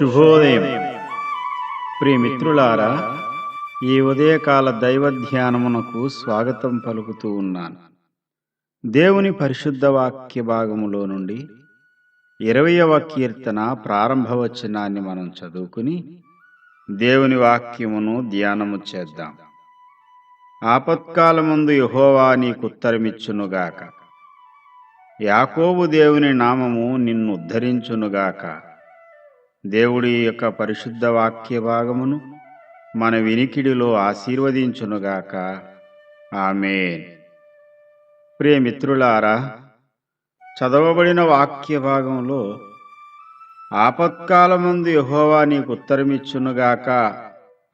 శుభోదయం. ప్రియమిత్రులారా ఈ ఉదయకాల దైవ ధ్యానమునకు స్వాగతం పలుకుతూ ఉన్నాను. దేవుని పరిశుద్ధ వాక్య భాగములో నుండి ఇరవయవ కీర్తన ప్రారంభ వచనాన్ని మనం చదువుకుని దేవుని వాక్యమును ధ్యానము చేద్దాం. ఆపత్కాలముందు యహోవా నీకుత్తరమిచ్చునుగాక యాకోబు దేవుని నామము నిన్ను ఉద్ధరించునుగాక. దేవుడి యొక్క పరిశుద్ధ వాక్య భాగమును మన వినికిడిలో ఆశీర్వదించునుగాక. ఆమె ప్రియమిత్రులారా చదవబడిన వాక్య భాగంలో ఆపత్కాలమందు యహోవా నీకు ఉత్తరమిచ్చునుగాక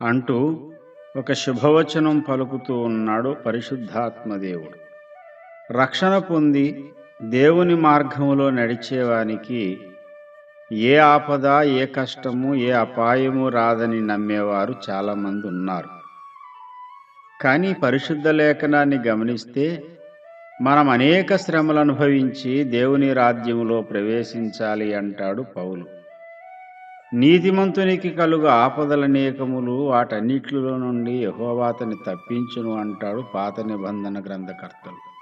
అంటూ ఒక శుభవచనం పలుకుతూ ఉన్నాడు పరిశుద్ధాత్మదేవుడు రక్షణ పొంది దేవుని మార్గములో నడిచేవానికి ఏ ఆపద ఏ కష్టము ఏ అపాయము రాదని నమ్మేవారు చాలామంది ఉన్నారు. కానీ పరిశుద్ధ లేఖనాన్ని గమనిస్తే మనం అనేక శ్రమలు అనుభవించి దేవుని రాజ్యములో ప్రవేశించాలి అంటాడు పౌలు. నీతిమంతునికి కలుగు ఆపదలనేకములు వాటన్నిటిలో నుండి యహోవాతని తప్పించును అంటాడు పాత నిబంధన గ్రంథకర్తలు.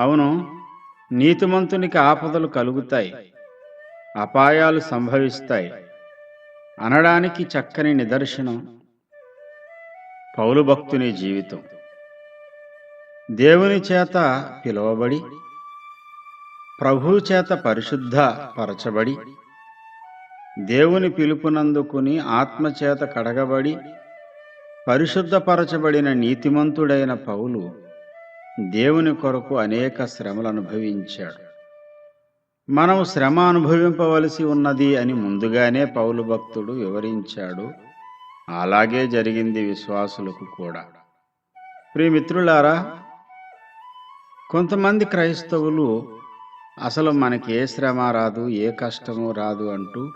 అవును నీతిమంతునికి ఆపదలు కలుగుతాయి. అపాయాలు సంభవిస్తాయి. అనడానికి చక్కని నిదర్శనం పౌలు భక్తుని జీవితం. దేవుని చేత పిలువబడి ప్రభు చేత పరిశుద్ధ పరచబడి దేవుని పిలుపునందుకుని ఆత్మచేత కడగబడి పరిశుద్ధపరచబడిన నీతిమంతుడైన పౌలు దేవుని కొరకు అనేక శ్రమలు అనుభవించాడు. మనం శ్రమ అనుభవింపవలసి ఉన్నది అని ముందుగానే పౌలు భక్తుడు వివరించాడు. అలాగే జరిగింది విశ్వాసులకు కూడా. ప్రియమిత్రులారా కొంతమంది క్రైస్తవులు అసలు మనకి ఏ శ్రమ రాదు ఏ కష్టము రాదు అంటూ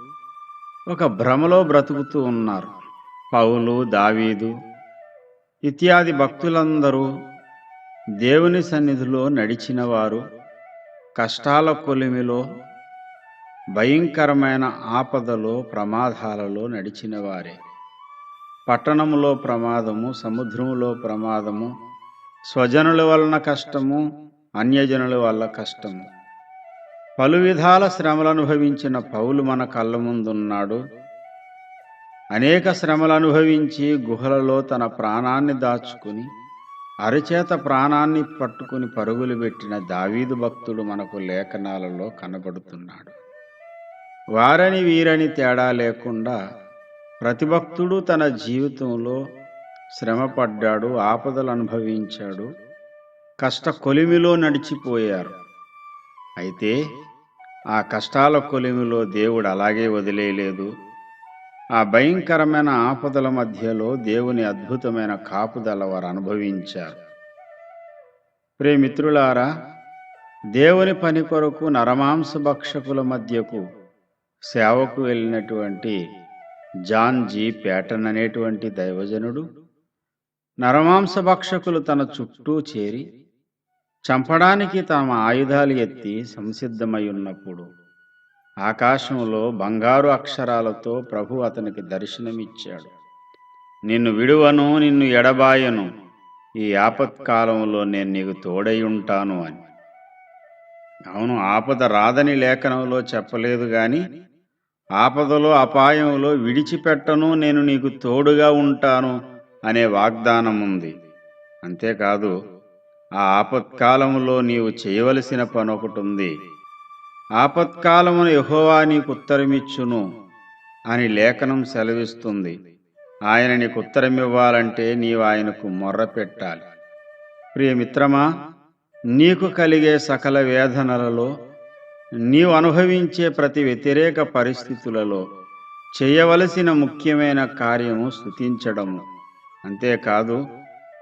ఒక భ్రమలో బ్రతుకుతూ ఉన్నారు. పౌలు దావీదు ఇత్యాది భక్తులందరూ దేవుని సన్నిధిలో నడిచిన వారు కష్టాల కొలిమిలో భయంకరమైన ఆపదలో ప్రమాదాలలో నడిచిన వారే పట్టణములో ప్రమాదము సముద్రములో ప్రమాదము స్వజనుల వలన కష్టము అన్యజనుల వల్ల కష్టము. పలు విధాల శ్రమలు అనుభవించిన పౌలు మన కళ్ళ ముందున్నాడు. అనేక శ్రమలు అనుభవించి గుహలలో తన ప్రాణాన్ని దాచుకుని అరిచేత ప్రాణాన్ని పట్టుకుని పరుగులు పెట్టిన దావీదు భక్తుడు మనకు లేఖనాలలో కనబడుతున్నాడు. వారని వీరని తేడా లేకుండా ప్రతి భక్తుడు తన జీవితంలో శ్రమపడ్డాడు ఆపదలు అనుభవించాడు కష్ట కొలిమిలో నడిచిపోయారు. అయితే ఆ కష్టాల కొలిమిలో దేవుడు అలాగే వదిలేయలేదు. ఆ భయంకరమైన ఆపదల మధ్యలో దేవుని అద్భుతమైన కాపుదల వారు అనుభవించారు. ప్రేమిత్రులారా దేవుని పని కొరకు నరమాంస భక్షకుల మధ్యకు సేవకు వెళ్ళినటువంటి జాన్ జీ ప్యాటన్ అనేటువంటి దైవజనుడు నరమాంస భక్షకులు తన చుట్టూ చేరి చంపడానికి తమ ఆయుధాలు ఎత్తి సంసిద్ధమై ఉన్నప్పుడు ఆకాశంలో బంగారు అక్షరాలతో ప్రభు అతనికి దర్శనమిచ్చాడు. నిన్ను విడువను నిన్ను ఎడబాయను ఈ ఆపత్కాలంలో నేను నీకు తోడై ఉంటాను అని. అవును ఆపద రాదని లేఖనంలో చెప్పలేదు గాని ఆపదలో అపాయంలో విడిచిపెట్టను నేను నీకు తోడుగా ఉంటాను అనే వాగ్దానం ఉంది. అంతేకాదు ఆ ఆపత్కాలంలో నీవు చేయవలసిన పని ఒకటి ఉంది. ఆపత్కాలమును యహోవా నీకు ఉత్తరమిచ్చును అని లేఖనం సెలవిస్తుంది. ఆయన నీకు ఉత్తరమివ్వాలంటే నీవు ఆయనకు మొర్ర పెట్టాలి. ప్రియమిత్రమా నీకు కలిగే సకల వేదనలలో నీవు అనుభవించే ప్రతి వ్యతిరేక పరిస్థితులలో చేయవలసిన ముఖ్యమైన కార్యము స్థుతించడము అంతేకాదు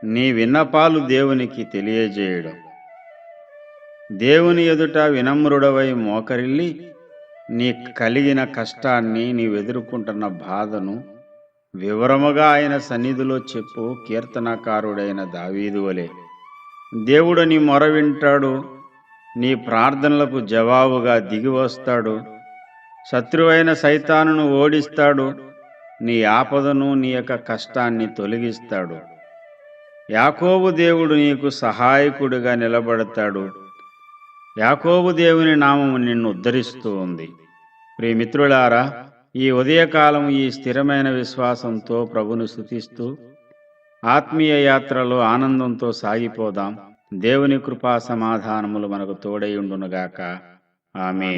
నీ విన్నపాలు దేవునికి తెలియజేయడం. దేవుని ఎదుట వినమ్రుడవై మోకరిల్లి నీ కలిగిన కష్టాన్ని నీవు ఎదుర్కొంటున్న బాధను వివరముగా ఆయన సన్నిధిలో చెప్పు కీర్తనకారుడైన దావీదు వలె. దేవుడు నీ మొర వింటాడు నీ ప్రార్థనలకు జవాబుగా దిగి వస్తాడు. శత్రువైన సైతానును ఓడిస్తాడు నీ ఆపదను నీ యొక్క కష్టాన్ని తొలగిస్తాడు. యాకోబు దేవుడు నీకు సహాయకుడిగా నిలబడతాడు. యాకోబు దేవుని నామము నిన్ను ఉద్ధరిస్తూ ఉంది. ప్రియమిత్రులారా ఈ ఉదయకాలం ఈ స్థిరమైన విశ్వాసంతో ప్రభును స్థుతిస్తూ ఆత్మీయ యాత్రలో ఆనందంతో సాగిపోదాం. దేవుని కృపా సమాధానములు మనకు తోడై ఉండునుగాక. ఆమె